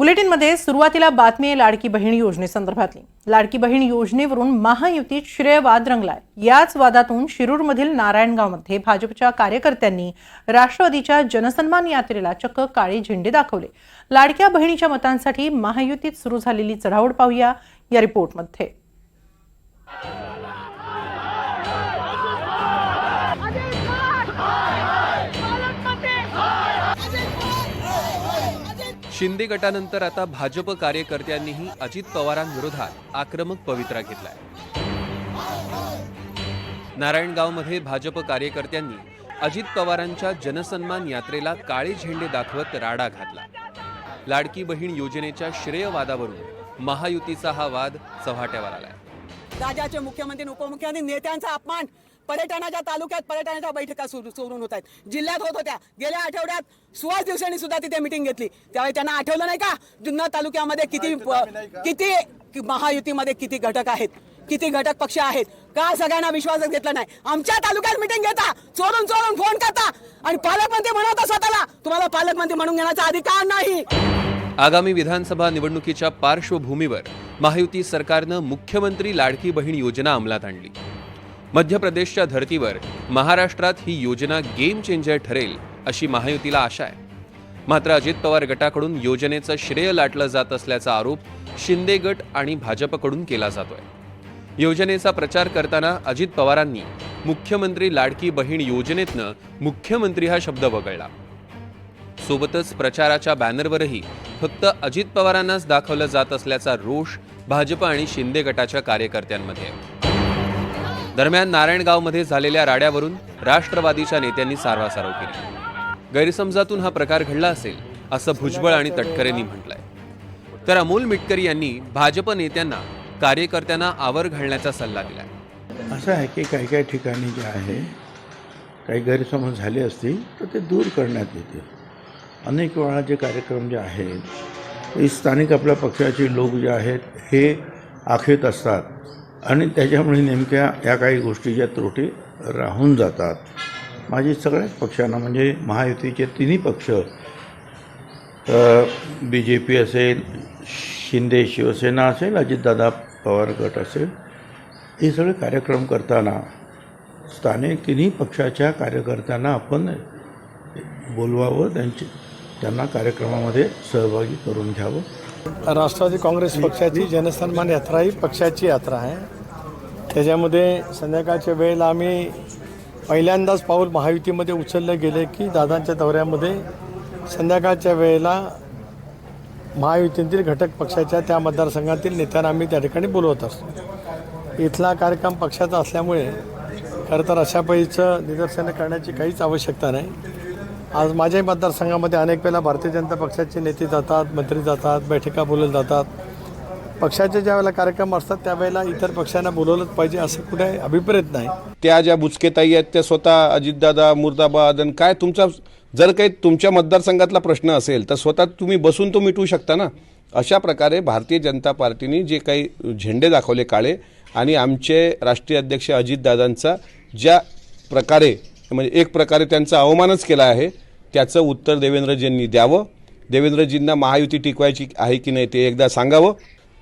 बुलेटिनमध्ये सुरुवातीला बातमी आहे लाडकी बहीण योजनेसंदर्भातली लाडकी बहीण योजनेवरून महायुतीत श्रेयवाद रंगलाय. याच वादातून शिरूरमधील नारायणगावमध्ये भाजपच्या कार्यकर्त्यांनी राष्ट्रवादीच्या जनसन्मान यात्रेला चक्क काळे झेंडे दाखवले. लाडक्या बहिणीच्या मतांसाठी महायुतीत सुरू झालेली चढाओढ पाहूया या रिपोर्टमध्ये. शिंदे गटानंतर आता भाजप कार्यकर्त्यांनीही अजित पवारांविरोधात आक्रमक पवित्रा घेतलाय. नारायणगावमध्ये भाजप कार्यकर्त्यांनी अजित पवारांच्या जनसन्मान यात्रेला काळे झेंडे दाखवत राडा घातला. लाडकी बहीण योजनेच्या श्रेयवादावरून महायुतीचा हा वाद चव्हाट्यावर आलाय. राज्याचे मुख्यमंत्री उपमुख्यमंत्री नेत्यांचा अपमान पर्यटनाच्या तालुक्यात पर्यटनाच्या बैठका सुरू सुरून होत आहेत. जिल्ह्यात होत होत्या. गेल्या आठवड्यात सुहास दिवसांनी सुद्धा तिथे मिटिंग घेतली. त्यावेळी त्यांना आठवलं नाही का? जुन्नर तालुक्यामध्ये किती किती महायुतीमध्ये किती घटक आहेत? किती घटक पक्ष आहेत? का सगळ्यांना विश्वासात घेतला नाही? आमच्या तालुक्यात मिटिंग घेता. चोरून चोरून फोन करता. आणि पालकमंत्री म्हणवता स्वतःला तुम्हाला पालकमंत्री म्हणून घेण्याचा अधिकार नाही. आगामी विधानसभा निवडणुकीच्या पार्श्वभूमीवर महायुती सरकारनं मुख्यमंत्री लाडकी बहीण योजना अंमलात आणली. मध्य प्रदेशच्या धर्तीवर महाराष्ट्रात ही योजना गेम चेंजर ठरेल अशी महायुतीला आशा आहे. मात्र अजित पवार गटाकडून योजनेचं श्रेय लाटलं जात असल्याचा आरोप शिंदे गट आणि भाजपकडून केला जातोय. योजनेचा प्रचार करताना अजित पवारांनी मुख्यमंत्री लाडकी बहीण योजनेतनं मुख्यमंत्री हा शब्द वगळला. सोबतच प्रचाराच्या बॅनरवरही फक्त अजित पवारांनाच दाखवलं जात असल्याचा रोष भाजप आणि शिंदे गटाच्या कार्यकर्त्यांमध्ये आहे. दरम्यान नारायणगावमध्ये झालेल्या राड्यावरून राष्ट्रवादीच्या नेत्यांनी सारवासारव केली. गैरसमजातून हा प्रकार घडला असेल असं भुजबळ आणि तटकरेंनी म्हटलंय. तर अमोल मिटकरी यांनी भाजप नेत्यांना कार्यकर्त्यांना आवर घालण्याचा सल्ला दिला असं आहे की काही काही ठिकाणी जे आहे काही गैरसमज झाले असतील तर ते दूर करण्यात येतील. अनेक वेळा जे कार्यक्रम जे आहेत ते स्थानिक आपल्या पक्षाचे लोक जे आहेत हे आखेत असतात. आणि त्याच्यामुळे नेमक्या या काही गोष्टी ज्या त्रुटी राहून जातात. माझी सगळ्याच पक्षांना म्हणजे महायुतीचे तिन्ही पक्ष बी जे पी असेल शिंदे शिवसेना असेल अजितदादा पवार गट असेल हे सगळे कार्यक्रम करताना स्थानिक तिन्ही पक्षाच्या कार्यकर्त्यांना आपण बोलवावं त्यांचे त्यांना कार्यक्रमामध्ये सहभागी करून घ्यावं. राष्ट्रवादी काँग्रेस पक्षाची जनसन्मान यात्रा ही पक्षाची यात्रा आहे. त्याच्यामध्ये संध्याकाळच्या वेळेला आम्ही पहिल्यांदाच पाऊल महायुतीमध्ये उचलले गेले की दादांच्या दौऱ्यामध्ये संध्याकाळच्या वेळेला महायुतीतील घटक पक्षाच्या त्या मतदारसंघातील नेत्यांना आम्ही त्या ठिकाणी बोलवत असतो. इथला कार्यक्रम पक्षाचा असल्यामुळे खरं तर अशा पैचं निदर्शनं करण्याची काहीच आवश्यकता नाही. आज माझ्याही मतदारसंघामध्ये अनेक वेळेला भारतीय जनता पक्षाचे नेते जातात मंत्री जातात बैठका बोलवल्या जातात. पक्षाचे ज्या वेळेला कार्यक्रम असतात त्यावेळेला इतर पक्षांना बोलवलंच पाहिजे असं कुठे अभिप्रेत नाही. त्या ज्या बुचकेताई आहेत त्या स्वतः अजितदादा मुर्दाबाद आणि काय तुमचा जर काही तुमच्या मतदारसंघातला प्रश्न असेल तर स्वतः तुम्ही बसून तो मिटवू शकता ना? अशा प्रकारे भारतीय जनता पार्टीने जे काही झेंडे दाखवले काळे आणि आमचे राष्ट्रीय अध्यक्ष अजितदादांचा ज्या प्रकारे म्हणजे एक प्रकारे त्यांचा अवमानच केला आहे. त्याचं उत्तर देवेंद्रजींनी द्यावं. देवेंद्रजींना महायुती टिकवायची आहे की नाही ते एकदा सांगावं.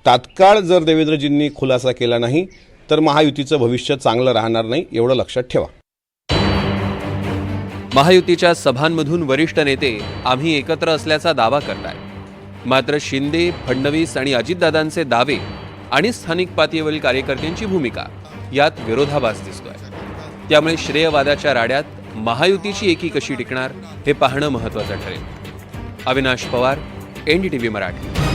तात्काळ जर देवेंद्रजींनी खुलासा केला नाही तर महायुतीचं भविष्य चांगलं राहणार नाही एवढं लक्षात ठेवा. महायुतीच्या सभांमधून वरिष्ठ नेते आम्ही एकत्र असल्याचा दावा करतायत मात्र शिंदे फडणवीस आणि अजितदादांचे दावे आणि स्थानिक पातळीवरील कार्यकर्त्यांची भूमिका यात विरोधाभास दिसतोय. त्यामुळे श्रेयवादाच्या राड्यात महायुतीची एकी कशी टिकणार हे पाहणं महत्त्वाचं ठरेल. अविनाश पवार एनडीटीव्ही मराठी.